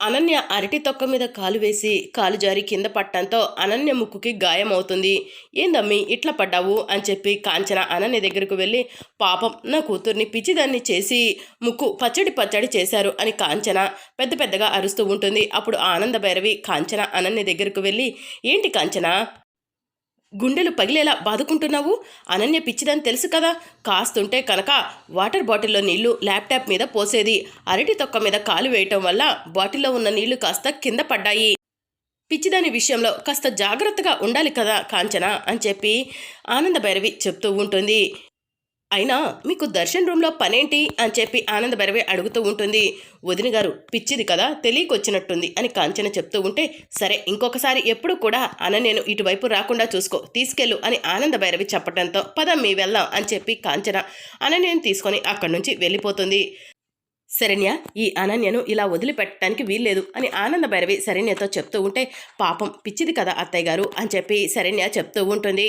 అనన్య అరటి తొక్క మీద కాలు వేసి కాలు జారి కింద పట్టడంతో అనన్య ముక్కుకి గాయమవుతుంది. ఏందమ్మి ఇట్లా పడ్డావు? అని చెప్పి కాంచన అనన్య దగ్గరకు వెళ్ళి పాపం నా కూతుర్ని పిచ్చిదాన్ని చేసి ముక్కు పచ్చడి పచ్చడి చేశారు అని కాంచన పెద్ద పెద్దగా అరుస్తూ ఉంటుంది. అప్పుడు ఆనంద భైరవి కాంచన అనన్య దగ్గరకు వెళ్ళి ఏంటి కాంచన? గుండెలు పగిలేలా బాదుకుంటున్నావు? అనన్య పిచ్చిదని తెలుసు కదా. కాస్తుంటే కనుక వాటర్ బాటిల్లో నీళ్ళు ల్యాప్టాప్ మీద పోసేది. అరటి తొక్క మీద కాలు వేయటం వల్ల బాటిల్లో ఉన్న నీళ్ళు కాస్త కింద పడ్డాయి. పిచ్చిదాని విషయంలో కాస్త జాగ్రత్తగా ఉండాలి కదా కాంచన అని చెప్పి ఆనంద భైరవి చెప్తూ ఉంటుంది. అయినా మీకు దర్శన్ రూమ్లో పనేంటి అని చెప్పి ఆనంద భైరవి అడుగుతూ ఉంటుంది. వదిన గారు పిచ్చిది కదా తెలియకొచ్చినట్టుంది అని కాంచన చెప్తూ ఉంటే సరే ఇంకొకసారి ఎప్పుడు కూడా అనన్యను ఇటువైపు రాకుండా చూసుకో తీసుకెళ్ళు అని ఆనంద భైరవి చెప్పడంతో పద మీ వెళ్దాం అని చెప్పి కాంచన అనన్యను తీసుకొని అక్కడి నుంచి వెళ్ళిపోతుంది. శరణ్య ఈ అనన్యను ఇలా వదిలిపెట్టడానికి వీల్లేదు అని ఆనంద భైరవి శరణ్యతో చెప్తూ ఉంటే పాపం పిచ్చిది కదా అత్తయ్య గారు అని చెప్పి శరణ్య చెప్తూ ఉంటుంది.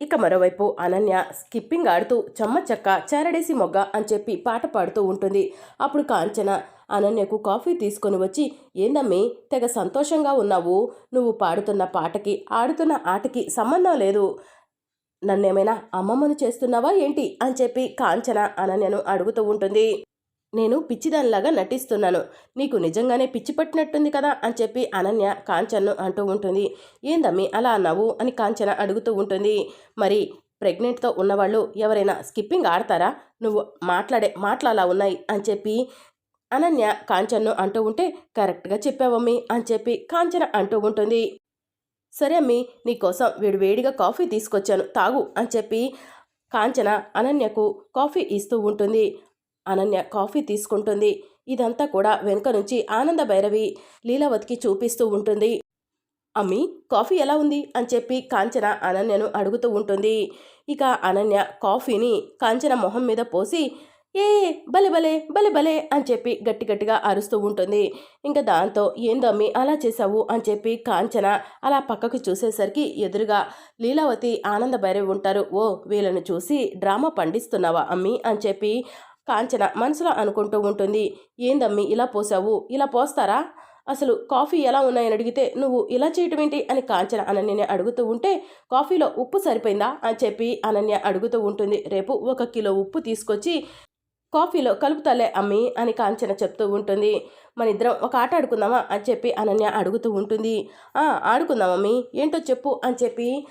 ఇక మరోవైపు అనన్య స్కిప్పింగ్ ఆడుతూ చెమ్మ చెక్క చారడేసి మొగ్గ అని చెప్పి పాట పాడుతూ ఉంటుంది. అప్పుడు కాంచన అనన్యకు కాఫీ తీసుకొని వచ్చి ఏందమ్మి తెగ సంతోషంగా ఉన్నావు. నువ్వు పాడుతున్న పాటకి ఆడుతున్న ఆటకి సంబంధం లేదు. నన్నేమైనా అమ్మమ్మను చేస్తున్నావా ఏంటి? అని చెప్పి కాంచన అనన్యను అడుగుతూ ఉంటుంది. నేను పిచ్చిదానిలాగా నటిస్తున్నాను. నీకు నిజంగానే పిచ్చి పట్టినట్టుంది కదా అని చెప్పి అనన్య కాంచన్ను అంటూ ఉంటుంది. ఏందమ్మి అలా అన్నావు? అని కాంచన అడుగుతూ ఉంటుంది. మరి ప్రెగ్నెంట్తో ఉన్నవాళ్ళు ఎవరైనా స్కిప్పింగ్ ఆడతారా? నువ్వు మాట్లాడే మాటలు ఉన్నాయి అని చెప్పి అనన్య కాంచన్ను అంటూ ఉంటే కరెక్ట్గా చెప్పావమ్మి అని చెప్పి కాంచన అంటూ ఉంటుంది. సరే అమ్మి నీకోసం వేడి వేడిగా కాఫీ తీసుకొచ్చాను తాగు అని చెప్పి కాంచన అనన్యకు కాఫీ ఇస్తూ ఉంటుంది. అనన్య కాఫీ తీసుకుంటుంది. ఇదంతా కూడా వెనుక నుంచి ఆనంద భైరవి లీలావతికి చూపిస్తూ ఉంటుంది. అమ్మి కాఫీ ఎలా ఉంది? అని చెప్పి కాంచన అనన్యను అడుగుతూ ఉంటుంది. ఇక అనన్య కాఫీని కాంచన మొహం మీద పోసి ఏ భలే భలే భలే భలే అని చెప్పి గట్టి గట్టిగా అరుస్తూ ఉంటుంది. ఇంకా దాంతో ఏందో అమ్మి అలా చేసావు అని చెప్పి కాంచన అలా పక్కకు చూసేసరికి ఎదురుగా లీలావతి ఆనంద భైరవి ఉంటారు. ఓ వీళ్ళను చూసి డ్రామా పండిస్తున్నావా అమ్మి? అని చెప్పి కాంచన మనసులో అనుకుంటూ ఉంటుంది. ఏందమ్మి ఇలా పోసావు? ఇలా పోస్తారా? అసలు కాఫీ ఎలా ఉన్నాయని అడిగితే నువ్వు ఇలా చేయటం ఏంటి? అని కాంచన అనన్యని అడుగుతూ ఉంటే కాఫీలో ఉప్పు సరిపోయిందా? అని చెప్పి అనన్య అడుగుతూ ఉంటుంది. రేపు ఒక కిలో ఉప్పు తీసుకొచ్చి కాఫీలో కలుపుతాలే అమ్మి అని కాంచన చెప్తూ ఉంటుంది. మన ఇద్దరం ఒక ఆట ఆడుకుందామా? అని చెప్పి అనన్య అడుగుతూ ఉంటుంది. "ఆ, ఏంటో చెప్పు అని చెప్పి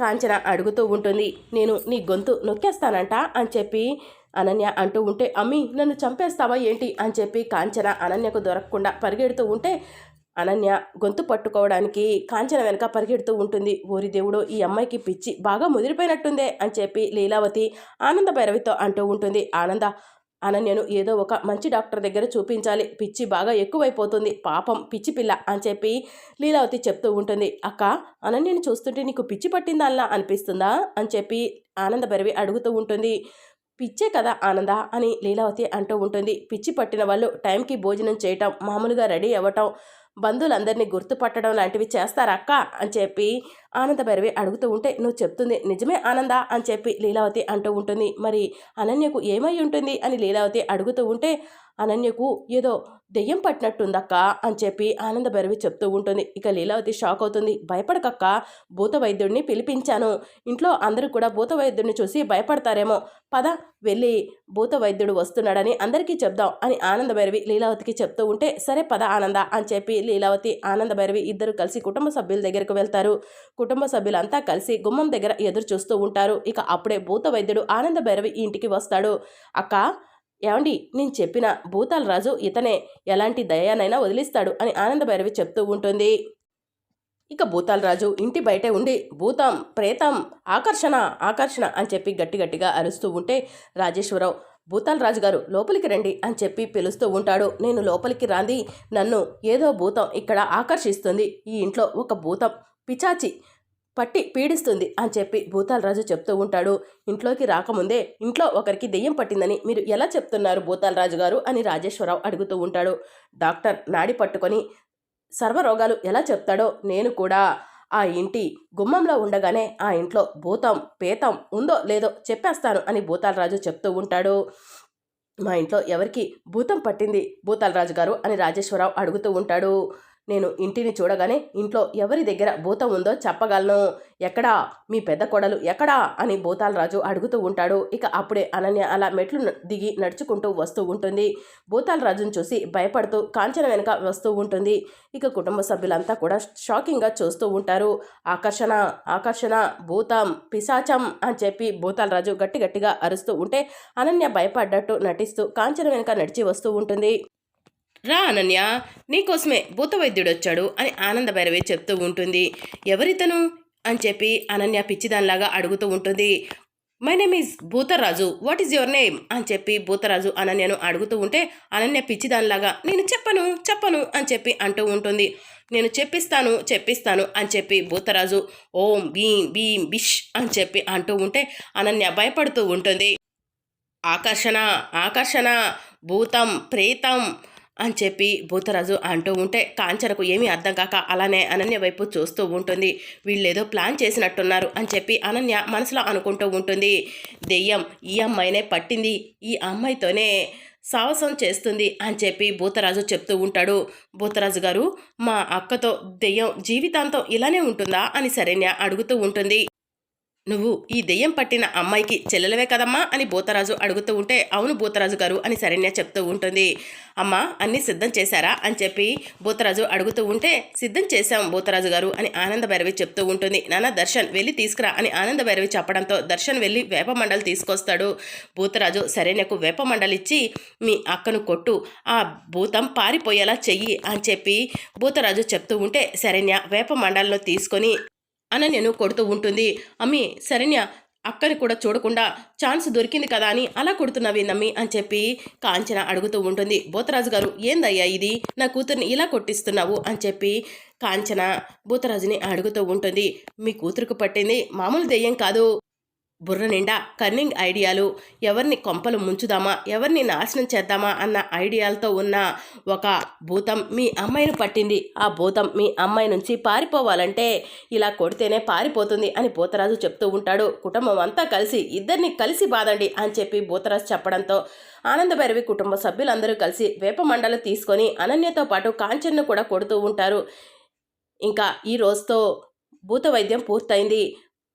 కాంచన అడుగుతూ ఉంటుంది. నేను నీ గొంతు నొక్కేస్తానంట అని చెప్పి అనన్య అంటూ ఉంటే అమ్మి నన్ను చంపేస్తావా ఏంటి? అని చెప్పి కాంచన అనన్యకు దొరకకుండా పరిగెడుతూ ఉంటే అనన్య గొంతు పట్టుకోవడానికి కాంచన వెనక పరిగెడుతూ ఉంటుంది. ఓరి దేవుడు ఈ అమ్మాయికి పిచ్చి బాగా ముదిరిపోయినట్టుందే అని చెప్పి లీలావతి ఆనంద భైరవితో అంటూ ఉంటుంది. ఆనంద అనన్యను ఏదో ఒక మంచి డాక్టర్ దగ్గర చూపించాలి. పిచ్చి బాగా ఎక్కువైపోతుంది. పాపం పిచ్చి పిల్ల అని చెప్పి లీలావతి చెప్తూ ఉంటుంది. అక్క అనన్యను చూస్తుంటే నీకు పిచ్చి పట్టిందల్లా అనిపిస్తుందా? అని చెప్పి ఆనంద భైరవి అడుగుతూ ఉంటుంది. పిచ్చే కదా ఆనంద అని లీలావతి అంటూ ఉంటుంది. పిచ్చి పట్టిన వాళ్ళు టైంకి భోజనం చేయటం మామూలుగా రెడీ అవ్వటం బంధువులందరినీ గుర్తుపట్టడం లాంటివి చేస్తారక్క అని చెప్పి ఆనంద భైరవి అడుగుతూ ఉంటే నువ్వు చెప్తుంది నిజమే ఆనంద అని చెప్పి లీలావతి అంటూ ఉంటుంది. మరి అనన్యకు ఏమై ఉంటుంది అని లీలావతి అడుగుతూ ఉంటే అనన్యకు ఏదో దెయ్యం పట్టినట్టుందక్క అని చెప్పి ఆనంద భైరవి చెప్తూ ఉంటుంది. ఇక లీలావతి షాక్ అవుతుంది. భయపడకక్క భూత వైద్యుడిని పిలిపించాను. ఇంట్లో అందరూ కూడా భూత వైద్యుడిని చూసి భయపడతారేమో. పద వెళ్ళి భూత వైద్యుడు వస్తున్నాడని అందరికీ చెప్దాం అని ఆనంద భైరవి లీలావతికి చెప్తూ ఉంటే సరే పద ఆనంద అని చెప్పి లీలావతి ఆనంద భైరవి ఇద్దరు కలిసి కుటుంబ సభ్యుల దగ్గరకు వెళ్తారు. కుటుంబ సభ్యులంతా కలిసి గుమ్మం దగ్గర ఎదురు చూస్తూ ఉంటారు. ఇక అప్పుడే భూత వైద్యుడు ఆనంద భైరవి ఇంటికి వస్తాడు. అక్క ఏమండి నేను చెప్పిన భూతాల రాజు ఇతనే ఎలాంటి దయానైనా వదిలిస్తాడు అని ఆనంద భైరవి చెప్తూ ఉంటుంది. ఇక భూతాల రాజు ఇంటి బయటే ఉండి భూతం ప్రేతం ఆకర్షణ ఆకర్షణ అని చెప్పి గట్టి గట్టిగా అరుస్తూ ఉంటే రాజేశ్వరరావు భూతాలరాజు గారు లోపలికి రండి అని చెప్పి పిలుస్తూ ఉంటాడు. నేను లోపలికి రాంది నన్ను ఏదో భూతం ఇక్కడ ఆకర్షిస్తుంది. ఈ ఇంట్లో ఒక భూతం పిచాచి పట్టి పీడిస్తుంది అని చెప్పి భూతాలరాజు చెప్తూ ఉంటాడు. ఇంట్లోకి రాకముందే ఇంట్లో ఒకరికి దెయ్యం పట్టిందని మీరు ఎలా చెప్తున్నారు భూతాలరాజు గారు అని రాజేశ్వరరావు అడుగుతూ ఉంటాడు. డాక్టర్ నాడి పట్టుకొని సర్వరోగాలు ఎలా చెప్తాడో నేను కూడా ఆ ఇంటి గుమ్మంలో ఉండగానే ఆ ఇంట్లో భూతం పేతం ఉందో లేదో చెప్పేస్తాను అని భూతాలరాజు చెప్తూ ఉంటాడు. మా ఇంట్లో ఎవరికి భూతం పట్టింది భూతాలరాజు గారు అని రాజేశ్వరరావు అడుగుతూ ఉంటాడు. నేను ఇంటిని చూడగానే ఇంట్లో ఎవరి దగ్గర భూతం ఉందో చెప్పగలను. ఎక్కడా? మీ పెద్ద కొడలు ఎక్కడా? అని భూతాలరాజు అడుగుతూ ఉంటాడు. ఇక అప్పుడే అనన్య అలా మెట్లు దిగి నడుచుకుంటూ వస్తూ ఉంటుంది. భూతాలరాజును చూసి భయపడుతూ కాంచన వెనుక వస్తూ ఉంటుంది. ఇక కుటుంబ సభ్యులంతా కూడా షాకింగ్గా చూస్తూ ఉంటారు. ఆకర్షణ ఆకర్షణ భూతం పిశాచం అని చెప్పి భూతాలరాజు గట్టి గట్టిగా అరుస్తూ ఉంటే అనన్య భయపడ్డట్టు నటిస్తూ కాంచన వెనక నడిచి వస్తూ ఉంటుంది. రా అనన్య నీకోసమే భూత వైద్యుడు వచ్చాడు అని ఆనంద భైరవి చెప్తూ ఉంటుంది. ఎవరితను? అని చెప్పి అనన్య పిచ్చిదానిలాగా అడుగుతూ ఉంటుంది. My name is Bhootharaju what is your name? అని చెప్పి భూతరాజు అనన్యను అడుగుతూ ఉంటే అనన్య పిచ్చిదానిలాగా నేను చెప్పను చెప్పను అని చెప్పి అంటూ ఉంటుంది. నేను చెప్పిస్తాను చెప్పిస్తాను అని చెప్పి భూతరాజు ఓం భీం భీం బిష్ అని చెప్పి అంటూ ఉంటే అనన్య భయపడుతూ ఉంటుంది. ఆకర్షణ ఆకర్షణ భూతం ప్రేతం అని చెప్పి భూతరాజు అంటూ ఉంటే కాంచనకు ఏమీ అర్థం కాక అలానే అనన్య వైపు చూస్తూ ఉంటుంది. వీళ్ళేదో ప్లాన్ చేసినట్టున్నారు అని చెప్పి అనన్య మనసులో అనుకుంటూ ఉంటుంది. దెయ్యం ఈ అమ్మాయినే పట్టింది. ఈ అమ్మాయితోనే సాహసం చేస్తుంది అని చెప్పి భూతరాజు చెప్తూ ఉంటాడు. భూతరాజు గారు మా అక్కతో దెయ్యం జీవితాంతం ఇలానే ఉంటుందా అని శరణ్య అడుగుతూ ఉంటుంది. నువ్వు ఈ దెయ్యం పట్టిన అమ్మాయికి చెల్లెలవే కదమ్మా అని భూతరాజు అడుగుతూ ఉంటే అవును భూతరాజు గారు అని శరణ్య చెప్తూ ఉంటుంది. అమ్మా అన్నీ సిద్ధం చేశారా? అని చెప్పి భూతరాజు అడుగుతూ ఉంటే సిద్ధం చేశాం భూతరాజు గారు అని ఆనంద భైరవి చెప్తూ ఉంటుంది. నాన్న దర్శన్ వెళ్ళి తీసుకురా అని ఆనంద భైరవి చెప్పడంతో దర్శన్ వెళ్ళి వేపమండలి తీసుకొస్తాడు. భూతరాజు శరణ్యకు వేపమండలి ఇచ్చి మీ అక్కను కొట్టు. ఆ భూతం పారిపోయేలా చెయ్యి అని చెప్పి భూతరాజు చెప్తూ ఉంటే శరణ్య వేపమండలను తీసుకొని అనన్యను కొడుతూ ఉంటుంది. అమ్మి శరణ్య అక్కని కూడా చూడకుండా ఛాన్స్ దొరికింది కదా అని అలా కొడుతున్నావి నమ్మి అని చెప్పి కాంచన అడుగుతూ ఉంటుంది. బోతరాజు గారు ఏందయ్యా ఇది? నా కూతుర్ని ఇలా కొట్టిస్తున్నావు? అని చెప్పి కాంచన బూతరాజుని అడుగుతూ ఉంటుంది. మీ కూతురుకు పట్టింది మామూలు దెయ్యం కాదు. బుర్ర నిండా కన్నింగ్ ఐడియాలు ఎవరిని కొంపలు ముంచుదామా ఎవరిని నాశనం చేద్దామా అన్న ఐడియాలతో ఉన్న ఒక భూతం మీ అమ్మాయిని పట్టింది. ఆ భూతం మీ అమ్మాయి నుంచి పారిపోవాలంటే ఇలా కొడితేనే పారిపోతుంది అని భూతరాజు చెప్తూ ఉంటాడు. కుటుంబం అంతా కలిసి ఇద్దరిని కలిసి బాదండి అని చెప్పి భూతరాజు చెప్పడంతో ఆనందభైరవి కుటుంబ సభ్యులందరూ కలిసి వేపమండలు తీసుకొని అనన్యతో పాటు కాంచన్ను కూడా కొడుతూ ఉంటారు. ఇంకా ఈ రోజుతో భూత వైద్యం పూర్తయింది.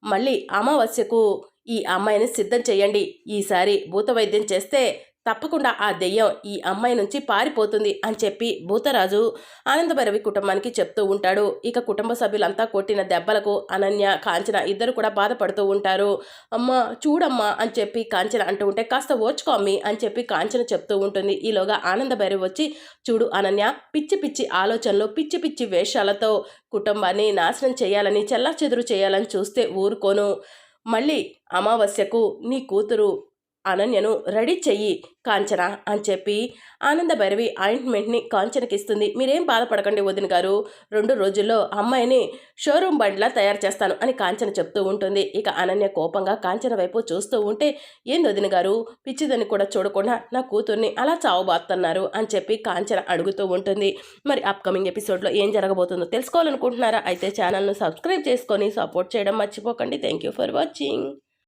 మళ్ళీ అమావాస్యకు ఈ అమ్మాయిని సిద్ధం చేయండి. ఈసారి భూత వైద్యం చేస్తే తప్పకుండా ఆ దెయ్యం ఈ అమ్మాయి నుంచి పారిపోతుంది అని చెప్పి భూతరాజు ఆనందభైరవి కుటుంబానికి చెప్తూ ఉంటాడు. ఇక కుటుంబ సభ్యులంతా కొట్టిన దెబ్బలకు అనన్య కాంచన ఇద్దరు కూడా బాధపడుతూ ఉంటారు. అమ్మ చూడమ్మా అని చెప్పి కాంచన అంటూ ఉంటే కాస్త ఓచుకో అమ్మి అని చెప్పి కాంచన చెప్తూ ఉంటుంది. ఈలోగా ఆనందభైరవి వచ్చి చూడు అనన్య పిచ్చి పిచ్చి ఆలోచనలు పిచ్చి పిచ్చి వేషాలతో కుటుంబాన్ని నాశనం చేయాలని చెల్లా చెదురు చేయాలని చూస్తే ఊరుకోను. మళ్ళీ అమావాస్యకు నీ కూతురు అనన్యను రెడీ చెయ్యి కాంచన అని చెప్పి ఆనంద భైరవి ఆయింట్మెంట్ని కాంచనకి ఇస్తుంది మీరేం బాధపడకండి వదిన గారు. రెండు రోజుల్లో అమ్మాయిని షోరూమ్ బండిలా తయారు చేస్తాను అని కాంచన చెప్తూ ఉంటుంది. ఇక అనన్య కోపంగా కాంచన వైపు చూస్తూ ఉంటే ఏం వదిన గారు? పిచ్చిదని కూడా చూడకుండా నా కూతుర్ని అలా చావుబాతున్నారు అని చెప్పి కాంచన అడుగుతూ ఉంటుంది. మరి అప్కమింగ్ ఎపిసోడ్లో ఏం జరగబోతుందో తెలుసుకోవాలనుకుంటున్నారా? అయితే ఛానల్ను సబ్స్క్రైబ్ చేసుకొని సపోర్ట్ చేయడం మర్చిపోకండి. Thank you for watching